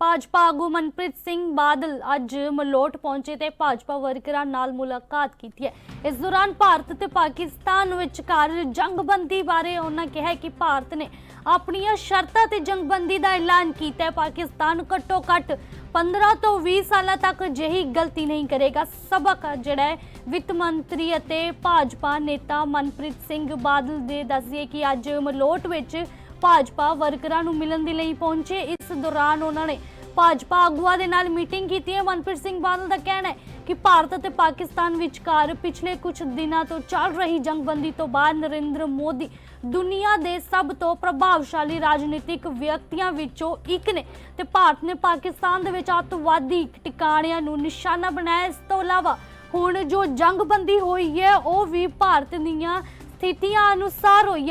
ਭਾਜਪਾ ਆਗੂ ਮਨਪ੍ਰੀਤ ਸਿੰਘ ਬਾਦਲ ਅੱਜ ਮਲੋਟ ਪਹੁੰਚੇ ਤੇ ਭਾਜਪਾ ਵਰਕਰਾਂ ਨਾਲ ਮੁਲਾਕਾਤ ਕੀਤੀ ਹੈ। ਇਸ ਦੌਰਾਨ ਭਾਰਤ ਤੇ ਪਾਕਿਸਤਾਨ ਵਿਚਕਾਰ ਜੰਗਬੰਦੀ ਬਾਰੇ ਉਹਨਾਂ ਕਿਹਾ ਕਿ ਭਾਰਤ ਨੇ ਆਪਣੀਆਂ ਸ਼ਰਤਾਂ ਤੇ ਜੰਗਬੰਦੀ ਦਾ ਐਲਾਨ ਕੀਤਾ ਹੈ। ਪਾਕਿਸਤਾਨ ਘੱਟੋ ਘੱਟ 15 ਤੋਂ 20 ਸਾਲਾਂ ਤੱਕ ਅਜਿਹੀ ਗਲਤੀ ਨਹੀਂ ਕਰੇਗਾ। ਸਬਕ ਜਿਹੜਾ ਵਿੱਤ ਮੰਤਰੀ ਅਤੇ ਭਾਜਪਾ ਨੇਤਾ ਮਨਪ੍ਰੀਤ ਸਿੰਘ ਬਾਦਲ ਦੇ ਦੱਸਿਏ ਕਿ ਅੱਜ ਮਲੋਟ ਵਿੱਚ ਭਾਜਪਾ ਵਰਕਰਾਂ ਨੂੰ ਮਿਲਣ ਦੇ ਲਈ ਪਹੁੰਚੇ। ਇਸ ਦੌਰਾਨ ਉਹਨਾਂ ਨੇ ਭਾਜਪਾ ਆਗੂਆਂ ਦੇ ਨਾਲ ਮੀਟਿੰਗ ਕੀਤੀ ਹੈ। ਮਨਪ੍ਰੀਤ ਸਿੰਘ ਬਾਦਲ ਦਾ ਕਹਿਣਾ ਹੈ ਕਿ ਭਾਰਤ ਅਤੇ ਪਾਕਿਸਤਾਨ ਵਿਚਕਾਰ ਪਿਛਲੇ ਕੁਝ ਦਿਨਾਂ ਤੋਂ ਚੱਲ ਰਹੀ ਜੰਗਬੰਦੀ ਤੋਂ ਬਾਅਦ ਨਰਿੰਦਰ ਮੋਦੀ ਦੁਨੀਆ ਦੇ ਸਭ ਤੋਂ ਪ੍ਰਭਾਵਸ਼ਾਲੀ ਰਾਜਨੀਤਿਕ ਵਿਅਕਤੀਆਂ ਵਿੱਚੋਂ ਇੱਕ ਨੇ ਤੇ ਭਾਰਤ ਨੇ ਪਾਕਿਸਤਾਨ ਦੇ ਵਿੱਚ ਅੱਤਵਾਦੀ ਟਿਕਾਣਿਆਂ ਨੂੰ ਨਿਸ਼ਾਨਾ ਬਣਾਇਆ। ਇਸ ਤੋਂ ਇਲਾਵਾ ਹੁਣ ਜੋ ਜੰਗਬੰਦੀ ਹੋਈ ਹੈ, ਉਹ ਵੀ ਭਾਰਤ ਦੀਆਂ ਸਥਿਤੀਆਂ ਅਨੁਸਾਰ ਹੋਈ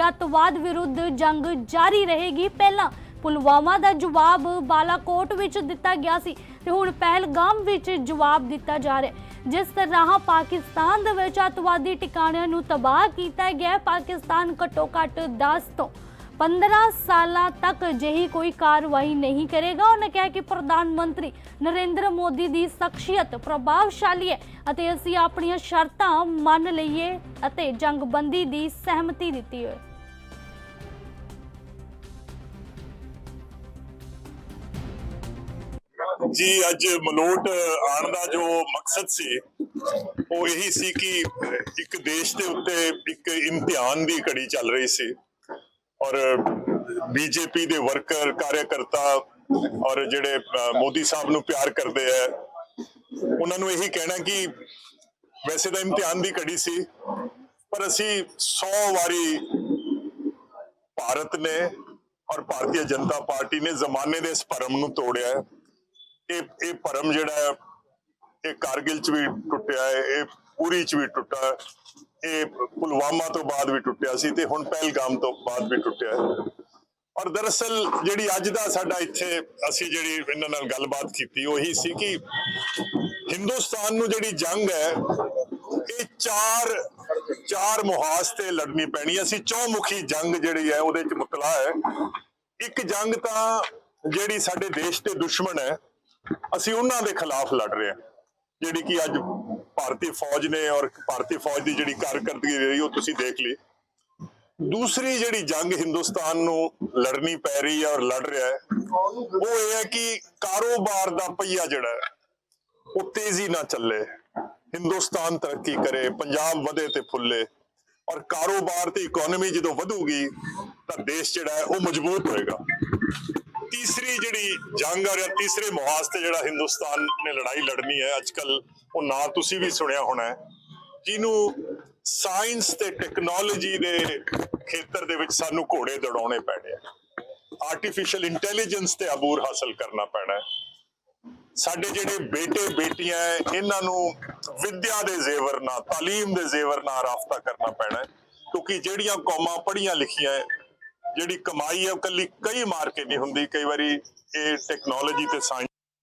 ਵਿਰੁੱਧ ਜੰਗ ਜਾਰੀ ਰਹੇਗੀ। ਪਹਿਲਾਂ ਪੁਲਵਾਮਾ ਦਾ ਜਵਾਬ ਬਾਲਾਕੋਟ ਵਿੱਚ ਦਿੱਤਾ ਗਿਆ ਸੀ ਤੇ ਹੁਣ ਪਹਿਲਗਾਮ ਵਿੱਚ ਜਵਾਬ ਦਿੱਤਾ ਜਾ ਰਿਹਾ ਹੈ। ਜਿਸ ਤਰ੍ਹਾਂ ਪਾਕਿਸਤਾਨ ਦੇ ਵਿੱਚ ਅੱਤਵਾਦੀ ਟਿਕਾਣਿਆਂ ਨੂੰ ਤਬਾਹ ਕੀਤਾ ਗਿਆ ਹੈ, ਪਾਕਿਸਤਾਨ ਘੱਟੋ ਘੱਟ 10 ਤੋਂ 15 ਸਾਲਾਂ ਤੱਕ ਅਜਿਹੀ ਕੋਈ ਕਾਰਵਾਈ ਨਹੀਂ ਕਰੇਗਾ। ਉਹਨੇ ਕਿਹਾ ਕਿ ਪ੍ਰਧਾਨ ਮੰਤਰੀ ਨਰਿੰਦਰ ਮੋਦੀ ਦੀ ਸ਼ਖਸੀਅਤ ਪ੍ਰਭਾਵਸ਼ਾਲੀ ਹੈ ਅਤੇ ਅਸੀਂ ਆਪਣੀਆਂ ਸ਼ਰਤਾਂ ਮੰਨ ਲਈਏ ਅਤੇ ਜੰਗਬੰਦੀ ਦੀ ਸਹਿਮਤੀ ਦਿੱਤੀ ਹੈ। ਜੀ, ਅੱਜ ਮਲੋਟ ਆਉਣ ਦਾ ਜੋ ਮਕਸਦ ਸੀ, ਉਹ ਇਹੀ ਸੀ ਕਿ ਇੱਕ ਦੇਸ਼ ਦੇ ਉੱਤੇ ਇੱਕ ਇਮਤਿਹਾਨ ਦੀ ਘੜੀ ਚੱਲ ਰਹੀ ਸੀ। ਔਰ ਬੀਜੇਪੀ ਦੇ ਵਰਕਰ ਕਾਰਿਆਕਰਤਾ ਔਰ ਜਿਹੜੇ ਮੋਦੀ ਸਾਹਿਬ ਨੂੰ ਪਿਆਰ ਕਰਦੇ ਆ ਉਹਨਾਂ ਨੂੰ ਇਹੀ ਕਹਿਣਾ ਕਿ ਵੈਸੇ ਤਾਂ ਇਮਤਿਹਾਨ ਦੀ ਘੜੀ ਸੀ ਪਰ ਅਸੀਂ 100 ਵਾਰੀ ਭਾਰਤ ਨੇ ਔਰ ਭਾਰਤੀ ਜਨਤਾ ਪਾਰਟੀ ਨੇ ਜ਼ਮਾਨੇ ਦੇ ਇਸ ਭਰਮ ਨੂੰ ਤੋੜਿਆ ਇਹ ਇਹ ਭਰਮ ਜਿਹੜਾ ਹੈ ਇਹ ਕਾਰਗਿਲ ਚ ਵੀ ਟੁੱਟਿਆ ਹੈ ਇਹ ਪੂਰੀ ਚ ਵੀ ਟੁੱਟਾ ਹੈ, ਇਹ ਪੁਲਵਾਮਾ ਤੋਂ ਬਾਅਦ ਵੀ ਟੁੱਟਿਆ ਸੀ ਤੇ ਹੁਣ ਪਹਿਲਗਾਮ ਤੋਂ ਬਾਅਦ ਵੀ ਟੁੱਟਿਆ ਹੈ। ਔਰ ਦਰਅਸਲ ਜਿਹੜੀ ਅੱਜ ਦਾ ਸਾਡਾ ਇੱਥੇ ਅਸੀਂ ਜਿਹੜੀ ਇਹਨਾਂ ਨਾਲ ਗੱਲਬਾਤ ਕੀਤੀ, ਉਹੀ ਸੀ ਕਿ ਹਿੰਦੁਸਤਾਨ ਨੂੰ ਜਿਹੜੀ ਜੰਗ ਹੈ, ਇਹ ਚਾਰ ਚਾਰ ਮੁਹਾਜ਼ ਤੇ ਲੜਨੀ ਪੈਣੀ ਅਸੀਂ ਚੌਮੁਖੀ ਜੰਗ ਜਿਹੜੀ ਹੈ, ਉਹਦੇ ਚ ਮੁਤਲਾ ਹੈ। ਇੱਕ ਜੰਗ ਤਾਂ ਜਿਹੜੀ ਸਾਡੇ ਦੇਸ਼ ਤੇ ਦੁਸ਼ਮਣ ਹੈ, ਅਸੀਂ ਉਹਨਾਂ ਦੇ ਖਿਲਾਫ ਲੜ ਰਹੇ ਹਾਂ, ਜਿਹੜੀ ਕਿ ਅੱਜ ਭਾਰਤੀ ਫੌਜ ਨੇ ਔਰ ਭਾਰਤੀ ਫੌਜ ਦੀ ਜਿਹੜੀ ਕਾਰਕਰਦਗੀ ਰਹੀ ਉਹ ਤੁਸੀਂ ਦੇਖ ਲਈ। ਦੂਸਰੀ ਜਿਹੜੀ ਜੰਗ ਹਿੰਦੁਸਤਾਨ ਨੂੰ ਲੜਨੀ ਪੈ ਰਹੀ ਹੈ ਔਰ ਲੜ ਰਿਹਾ ਹੈ, ਉਹ ਇਹ ਹੈ ਕਿ ਕਾਰੋਬਾਰ ਦਾ ਪਹੀਆ ਜਿਹੜਾ ਹੈ, ਉਹ ਤੇਜ਼ੀ ਨਾਲ ਚੱਲੇ। ਹਿੰਦੁਸਤਾਨ ਤਰੱਕੀ ਕਰੇ, ਪੰਜਾਬ ਵਧੇ ਤੇ ਫੁੱਲੇ ਔਰ ਕਾਰੋਬਾਰ ਤੇ ਇਕਨੋਮੀ ਜਦੋਂ ਵਧੂਗੀ ਤਾਂ ਦੇਸ਼ ਜਿਹੜਾ ਹੈ ਉਹ ਮਜ਼ਬੂਤ ਹੋਏਗਾ। ਜਿਹੜੀ ਜੰਗ ਆ ਰਿਹਾ ਤੀਸਰੇ ਮੁਹਾਜ਼ ਤੇ ਜਿਹੜਾ ਹਿੰਦੁਸਤਾਨ ਨੇ ਲੜਾਈ ਲੜਨੀ ਹੈ ਅੱਜਕੱਲ ਉਹ ਨਾਂ ਤੁਸੀਂ ਵੀ ਸੁਣਿਆ ਹੋਣਾ ਜਿਹਨੂੰ ਸਾਇੰਸ ਤੇ ਟੈਕਨੋਲੋਜੀ ਦੇ ਖੇਤਰ ਦੇ ਵਿੱਚ ਸਾਨੂੰ ਘੋੜੇ ਦੌੜਾਉਣੇ ਪੈਣੇ ਆ। ਆਰਟੀਫੀਸ਼ੀਅਲ ਇੰਟੈਲੀਜੈਂਸ ਤੇ ਅਬੂਰ ਹਾਸਲ ਕਰਨਾ ਪੈਣਾ ਸਾਡੇ ਜਿਹੜੇ ਬੇਟੇ ਬੇਟੀਆਂ ਹੈ, ਇਹਨਾਂ ਨੂੰ ਵਿਦਿਆ ਦੇ ਜ਼ੇਵਰ ਨਾਲ ਤਾਲੀਮ ਦੇ ਜ਼ੇਵਰ ਨਾਲ ਰਾਫਤਾ ਕਰਨਾ ਪੈਣਾ ਕਿਉਂਕਿ ਜਿਹੜੀਆਂ ਕੌਮਾਂ ਪੜੀਆਂ ਲਿਖੀਆਂ ਜਿਹੜੀ ਕਮਾਈ ਹੈ ਉਹ ਕੱਲੀ ਕਈ ਮਾਰ ਕੇ ਨਹੀਂ ਹੁੰਦੀ ਕਈ ਵਾਰੀ ਇਹ ਟੈਕਨੋਲੋਜੀ ਤੇ ਸਾਇੰਸ